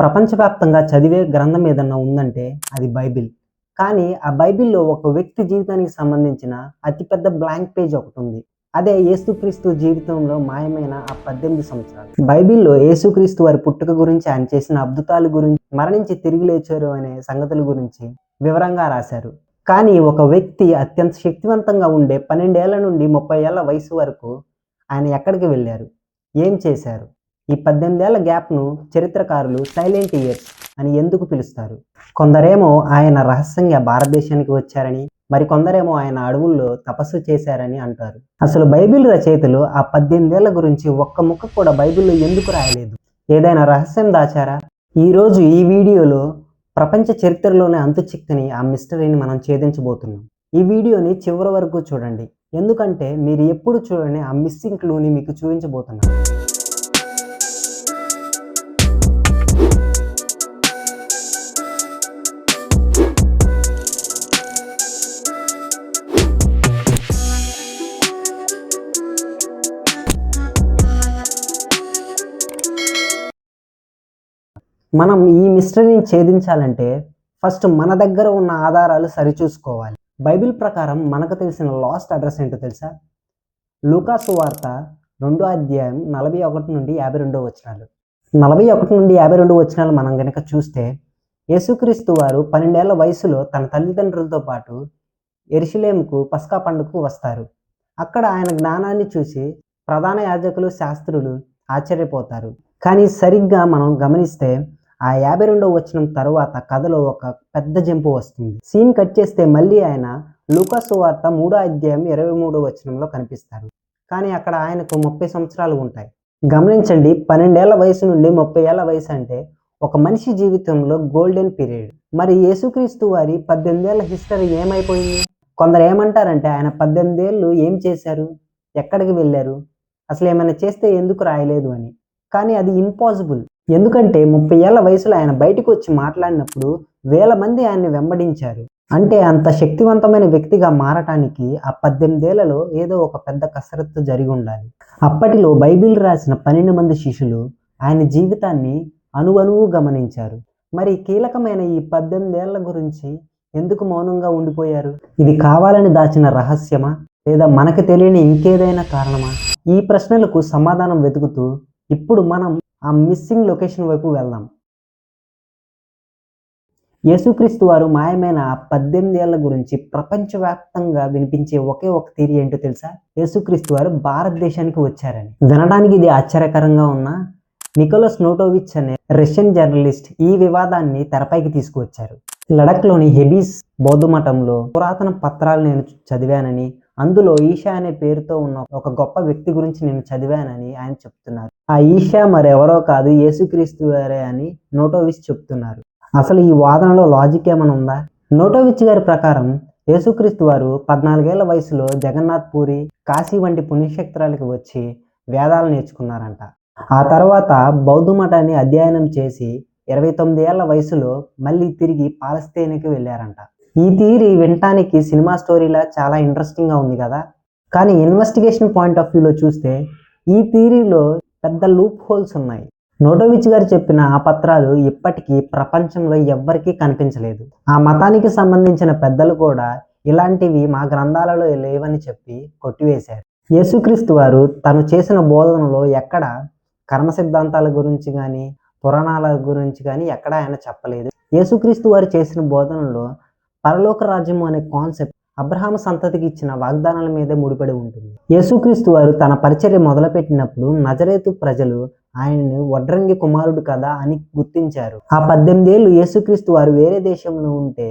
ప్రపంచవ్యాప్తంగా చదివే గ్రంథం ఏదన్నా ఉందంటే అది బైబిల్. కానీ ఆ బైబిల్లో ఒక వ్యక్తి జీవితానికి సంబంధించిన అతిపెద్ద బ్లాంక్ పేజ్ ఒకటి ఉంది. అదే యేసుక్రీస్తు జీవితంలో మాయమైన ఆ పద్దెనిమిది సంవత్సరాలు. బైబిల్లో యేసుక్రీస్తు వారి పుట్టుక గురించి ఆయన చేసిన అద్భుతాల గురించి మరణించి తిరిగి లేచారు అనే సంగతుల గురించి వివరంగా రాశారు. కానీ ఒక వ్యక్తి అత్యంత శక్తివంతంగా ఉండే పన్నెండేళ్ళ నుండి ముప్పై ఏళ్ళ వయసు వరకు ఆయన ఎక్కడికి వెళ్ళారు? ఏం చేశారు? ఈ పద్దెనిమిదేళ్ళ గ్యాప్ను చరిత్రకారులు సైలెంట్ ఇయర్స్ అని ఎందుకు పిలుస్తారు? కొందరేమో ఆయన రహస్యంగా భారతదేశానికి వచ్చారని మరి కొందరేమో ఆయన అడవుల్లో తపస్సు చేశారని అంటారు. అసలు బైబిల్ రచయితలు ఆ పద్దెనిమిదేళ్ళ గురించి ఒక్క ముక్క కూడా బైబిల్లో ఎందుకు రాయలేదు? ఏదైనా రహస్యం దాచారా? ఈరోజు ఈ వీడియోలో ప్రపంచ చరిత్రలోనే అంతుచిక్తని ఆ మిస్టరీని మనం ఛేదించబోతున్నాం. ఈ వీడియోని చివరి వరకు చూడండి. ఎందుకంటే మీరు ఎప్పుడు చూడని ఆ మిస్సింగ్ క్లూని మీకు చూపించబోతున్నాను మనం ఈ మిస్టరీని ఛేదించాలంటే ఫస్ట్ మన దగ్గర ఉన్న ఆధారాలు సరిచూసుకోవాలి. బైబిల్ ప్రకారం మనకు తెలిసిన లాస్ట్ అడ్రస్ ఏంటో తెలుసా? లూకాసు వార్త రెండో అధ్యాయం నలభై ఒకటి నుండి యాభై రెండో వచనాలు. నలభై ఒకటి నుండి యాభై రెండు వచనాలు మనం కనుక చూస్తే యేసుక్రీస్తు వారు పన్నెండేళ్ళ వయసులో తన తల్లిదండ్రులతో పాటు ఎరిశిలేముకు పస్కా పండుగకు వస్తారు. అక్కడ ఆయన జ్ఞానాన్ని చూసి ప్రధాన యాజకులు శాస్త్రులు ఆశ్చర్యపోతారు. కానీ సరిగ్గా మనం గమనిస్తే ఆ యాభై రెండవ వచనం తర్వాత కథలో ఒక పెద్ద జంపు వస్తుంది. సీన్ కట్ చేస్తే మళ్ళీ ఆయన లూకాసు వార్త మూడో అధ్యాయం ఇరవై మూడో వచనంలో కనిపిస్తారు. కానీ అక్కడ ఆయనకు ముప్పై సంవత్సరాలు ఉంటాయి. గమనించండి పన్నెండేళ్ళ వయసు నుండి ముప్పై ఏళ్ళ వయసు అంటే ఒక మనిషి జీవితంలో గోల్డెన్ పీరియడ్ మరి యేసుక్రీస్తు వారి పద్దెనిమిదేళ్ళ హిస్టరీ ఏమైపోయింది? కొందరు ఏమంటారంటే ఆయన పద్దెనిమిదేళ్ళు ఏం చేశారు? ఎక్కడికి వెళ్ళారు? అసలు ఏమైనా చేస్తే ఎందుకు రాయలేదు అని. కానీ అది ఇంపాసిబుల్ ఎందుకంటే ముప్పై ఏళ్ళ వయసులో ఆయన బయటకు వచ్చి మాట్లాడినప్పుడు వేల మంది ఆయన్ని వెంబడించారు. అంటే అంత శక్తివంతమైన వ్యక్తిగా మారటానికి ఆ పద్దెనిమిదేళ్ళలో ఏదో ఒక పెద్ద కసరత్తు జరిగి ఉండాలి. అప్పటిలో బైబిల్ రాసిన పన్నెండు మంది శిష్యులు ఆయన జీవితాన్ని అనువనువు గమనించారు. మరి కీలకమైన ఈ పద్దెనిమిదేళ్ళ గురించి ఎందుకు మౌనంగా ఉండిపోయారు? ఇది కావాలని దాచిన రహస్యమా? లేదా మనకు తెలియని ఇంకేదైనా కారణమా? ఈ ప్రశ్నలకు సమాధానం వెతుకుతూ ఇప్పుడు మనం ఆ మిస్సింగ్ లొకేషన్ వైపు వెళ్దాం. యేసుక్రీస్తు వారు మాయమైన పద్దెనిమిది ఏళ్ళ గురించి ప్రపంచవ్యాప్తంగా వినిపించే ఒకే ఒక థియరీ ఏంటో తెలుసా? యేసుక్రీస్తు వారు భారతదేశానికి వచ్చారని. వినడానికి ఇది ఆశ్చర్యకరంగా ఉన్న నికోలస్ నోటోవిచ్ అనే రష్యన్ జర్నలిస్ట్ ఈ వివాదాన్ని తెరపైకి తీసుకువచ్చారు. లడఖ్లోని హెబీస్ బౌద్ధ మఠంలో పురాతన పత్రాలు నేను చదివానని అందులో ఈషా అనే పేరుతో ఉన్న ఒక గొప్ప వ్యక్తి గురించి నేను చదివానని ఆయన చెప్తున్నారు. ఆ ఈషా మరెవరో కాదు యేసుక్రీస్తు వారే అని నోటోవిచ్ చెప్తున్నారు. అసలు ఈ వాదనలో లాజిక్ ఏమైనా ఉందా? నోటోవిచ్ గారి ప్రకారం యేసుక్రీస్తు వారు పద్నాలుగేళ్ళ వయసులో జగన్నాథ్ పూరి కాశీ వంటి పుణ్యక్షేత్రాలకు వచ్చి వేదాలు నేర్చుకున్నారంట. ఆ తర్వాత బౌద్ధ మఠాన్ని అధ్యయనం చేసి ఇరవై తొమ్మిది ఏళ్ళ వయసులో మళ్ళీ తిరిగి పాలస్తీన్కి వెళ్ళారంట. ఈ థియరీ వినటానికి సినిమా స్టోరీలా చాలా ఇంట్రెస్టింగ్గా ఉంది కదా. కానీ ఇన్వెస్టిగేషన్ పాయింట్ ఆఫ్ వ్యూలో చూస్తే ఈ థియరీలో పెద్ద లూప్ హోల్స్ ఉన్నాయి. నోటోవిచ్ గారు చెప్పిన ఆ పత్రాలు ఇప్పటికీ ప్రపంచంలో ఎవ్వరికీ కనిపించలేదు. ఆ మతానికి సంబంధించిన పెద్దలు కూడా ఇలాంటివి మా గ్రంథాలలో లేవని చెప్పి కొట్టివేశారు. యేసుక్రీస్తు వారు తను చేసిన బోధనలో ఎక్కడ కర్మ సిద్ధాంతాల గురించి కానీ పురాణాల గురించి కానీ ఎక్కడ ఆయన చెప్పలేదు. యేసుక్రీస్తు వారు చేసిన బోధనలో పరలోక రాజ్యము అనే కాన్సెప్ట్ అబ్రహాం సంతతికి ఇచ్చిన వాగ్దానాల మీదే ముడిపడి ఉంటుంది. యేసుక్రీస్తు వారు తన పరిచర్య మొదలుపెట్టినప్పుడు నజరేతు ప్రజలు ఆయన్ని వడ్రంగి కుమారుడు కదా అని గుర్తించారు. ఆ పద్దెనిమిదేళ్ళు యేసుక్రీస్తు వారు వేరే దేశంలో ఉంటే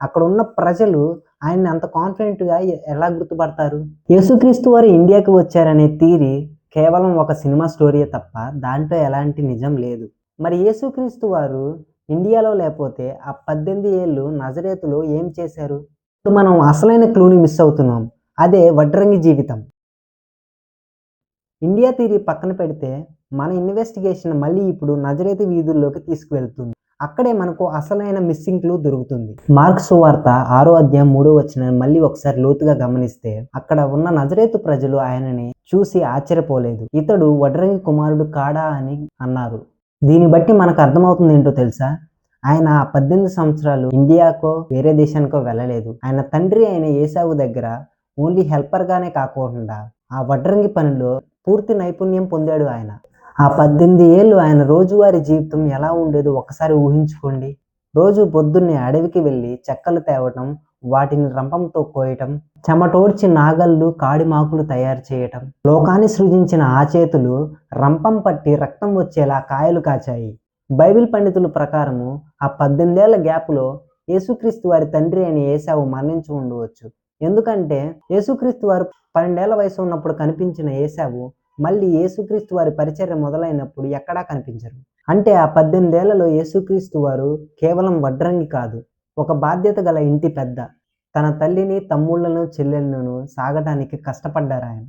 అక్కడ ఉన్న ప్రజలు ఆయన్ని అంత కాన్ఫిడెంట్గా ఎలా గుర్తుపడతారు? యేసుక్రీస్తు వారు ఇండియాకి వచ్చారనే తీరి కేవలం ఒక సినిమా స్టోరీయే తప్ప దాంట్లో ఎలాంటి నిజం లేదు. మరి యేసుక్రీస్తు వారు ఇండియాలో లేకపోతే ఆ పద్దెనిమిది ఏళ్ళు నజరేతులో ఏం చేశారు? ఇప్పుడు మనం అసలైన క్లూని మిస్ అవుతున్నాం. అదే వడ్రంగి జీవితం. ఇండియా థీరీ పక్కన పెడితే మన ఇన్వెస్టిగేషన్ మళ్ళీ ఇప్పుడు నజరేతు వీధుల్లోకి తీసుకువెళ్తుంది. అక్కడే మనకు అసలైన మిస్సింగ్ క్లూ దొరుకుతుంది. మార్క్స్ వార్త ఆరో అధ్యాయం మూడో వచ్చిన మళ్ళీ ఒకసారి లోతుగా గమనిస్తే అక్కడ ఉన్న నజరేతు ప్రజలు ఆయనని చూసి ఆశ్చర్యపోలేదు. ఇతడు వడ్రంగి కుమారుడు కాడా అని అన్నారు. దీన్ని బట్టి మనకు అర్థమవుతుంది ఏంటో తెలుసా? ఆయన ఆ పద్దెనిమిది సంవత్సరాలు ఇండియాకో వేరే దేశానికో వెళ్ళలేదు. ఆయన తండ్రి అయిన ఏసావు దగ్గర ఓన్లీ హెల్పర్గానే కాకుండా ఆ వడ్రంగి పనిలో పూర్తి నైపుణ్యం పొందాడు ఆయన. ఆ పద్దెనిమిది ఏళ్ళు ఆయన రోజువారి జీవితం ఎలా ఉండేదో ఒకసారి ఊహించుకోండి. రోజు పొద్దున్నే అడవికి వెళ్ళి చెక్కలు తేవటం వాటిని రంపంతో కోయటం చెమటోడ్చి నాగళ్ళు కాడిమాకులు తయారు చేయటం. లోకాన్ని సృజించిన ఆ చేతులు రంపం పట్టి రక్తం వచ్చేలా కాయలు కాచాయి. బైబిల్ పండితుల ప్రకారము ఆ పద్దెనిమిదేళ్ళ గ్యాప్లో యేసుక్రీస్తు వారి తండ్రి అయిన ఏసావు మరణించి ఉండవచ్చు. ఎందుకంటే యేసుక్రీస్తు వారు పన్నెండేళ్ళ వయసు ఉన్నప్పుడు కనిపించిన ఏసావు మళ్ళీ యేసుక్రీస్తు వారి పరిచర్య మొదలైనప్పుడు ఎక్కడా కనిపించరు. అంటే ఆ పద్దెనిమిదేళ్ళలో యేసుక్రీస్తు వారు కేవలం వడ్రంగి కాదు ఒక బాధ్యత గల ఇంటి పెద్ద తన తల్లిని తమ్ముళ్ళను చెల్లెలను సాగటానికి కష్టపడ్డారు ఆయన.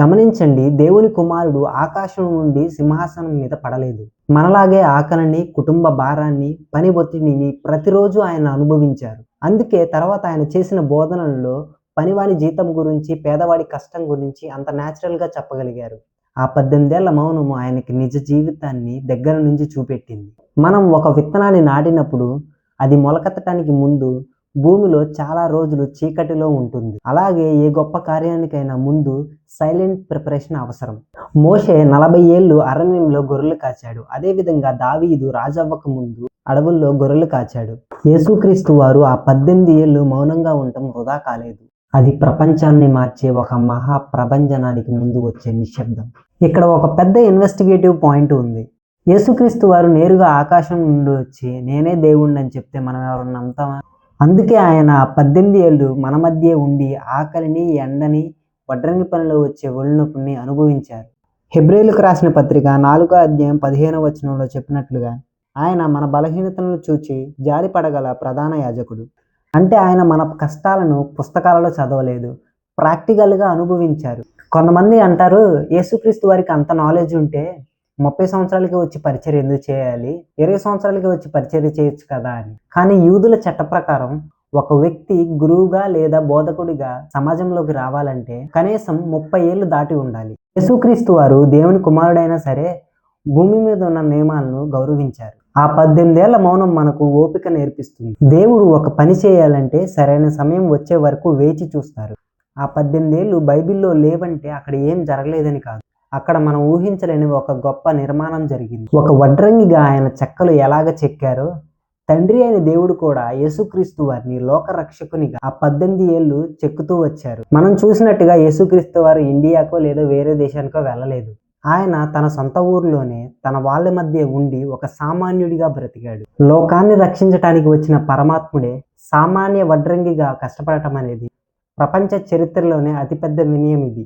గమనించండి దేవుని కుమారుడు ఆకాశం నుండి సింహాసనం మీద పడలేదు. మనలాగే ఆకలిని కుటుంబ భారాన్ని పని ఒత్తిడిని ప్రతిరోజు ఆయన అనుభవించారు. అందుకే తర్వాత ఆయన చేసిన బోధనల్లో పనివాని జీతం గురించి పేదవాడి కష్టం గురించి అంత న్యాచురల్గా చెప్పగలిగారు. ఆ పద్దెనిమిదేళ్ళ మౌనము ఆయనకి నిజ జీవితాన్ని దగ్గర నుంచి చూపెట్టింది. మనం ఒక విత్తనాన్ని నాటినప్పుడు అది మొలకెత్తటానికి ముందు భూమిలో చాలా రోజులు చీకటిలో ఉంటుంది. అలాగే ఏ గొప్ప కార్యానికైనా ముందు సైలెంట్ ప్రిపరేషన్ అవసరం. మోషే నలభై ఏళ్ళు అరణ్యంలో గొర్రెలు కాచాడు. అదేవిధంగా దావీదు రాజవ్వక ముందు అడవుల్లో గొర్రెలు కాచాడు. యేసుక్రీస్తు వారు ఆ పద్దెనిమిది ఏళ్ళు మౌనంగా ఉండటం వృధా కాలేదు. అది ప్రపంచాన్ని మార్చే ఒక మహా ప్రభంజనానికి ముందు వచ్చే నిశ్శబ్దం. ఇక్కడ ఒక పెద్ద ఇన్వెస్టిగేటివ్ పాయింట్ ఉంది. యేసుక్రీస్తు వారు నేరుగా ఆకాశం నుండి వచ్చి నేనే దేవుణ్ణి అని చెప్తే మనం ఎవరన్నా నమ్ముతామా? అందుకే ఆయన పద్దెనిమిది ఏళ్ళు మన మధ్య ఉండి ఆకలిని ఎండని వడ్రంగి పనిలో వచ్చే ఒళ్ళునొప్పిని అనుభవించారు. హెబ్రేలుకు రాసిన పత్రిక నాలుగో అధ్యాయం పదిహేనవ వచనంలో చెప్పినట్లుగా ఆయన మన బలహీనతలను చూచి జాలిపడగల ప్రధాన యాజకుడు. అంటే ఆయన మన కష్టాలను పుస్తకాలలో చదవలేదు ప్రాక్టికల్గా అనుభవించారు. కొంతమంది అంటారు యేసుక్రీస్తు వారికి అంత నాలెడ్జ్ ఉంటే ముప్పై సంవత్సరాలకి వచ్చి పరిచయం ఎందుకు చేయాలి? ఇరవై సంవత్సరాలకి వచ్చి పరిచయం చేయొచ్చు కదా అని. కానీ యూదుల చట్ట ప్రకారం ఒక వ్యక్తి గురువుగా లేదా బోధకుడిగా సమాజంలోకి రావాలంటే కనీసం ముప్పై ఏళ్ళు దాటి ఉండాలి. యేసుక్రీస్తు వారు దేవుని కుమారుడైనా సరే భూమి మీద ఉన్న నియమాలను గౌరవించారు. ఆ పద్దెనిమిదేళ్ళ మౌనం మనకు ఓపిక నేర్పిస్తుంది. దేవుడు ఒక పని చేయాలంటే సరైన సమయం వచ్చే వరకు వేచి చూస్తారు. ఆ పద్దెనిమిదేళ్ళు బైబిల్లో లేవంటే అక్కడ ఏం జరగలేదని కాదు. అక్కడ మనం ఊహించలేని ఒక గొప్ప నిర్మాణం జరిగింది. ఒక వడ్రంగిగా ఆయన చెక్కలు ఎలాగ చెక్కారో తండ్రి అయిన దేవుడు కూడా యేసుక్రీస్తు వారిని లోకరక్షకునిగా ఆ పద్దెనిమిది ఏళ్ళు చెక్కుతూ వచ్చారు. మనం చూసినట్టుగా యేసుక్రీస్తు వారు ఇండియాకో లేదా వేరే దేశానికో వెళ్ళలేదు. ఆయన తన సొంత ఊరిలోనే తన వాళ్ళ మధ్య ఉండి ఒక సామాన్యుడిగా బ్రతికాడు. లోకాన్ని రక్షించటానికి వచ్చిన పరమాత్ముడే సామాన్య వడ్రంగిగా కష్టపడటం అనేది ప్రపంచ చరిత్రలోనే అతిపెద్ద వినయం ఇది.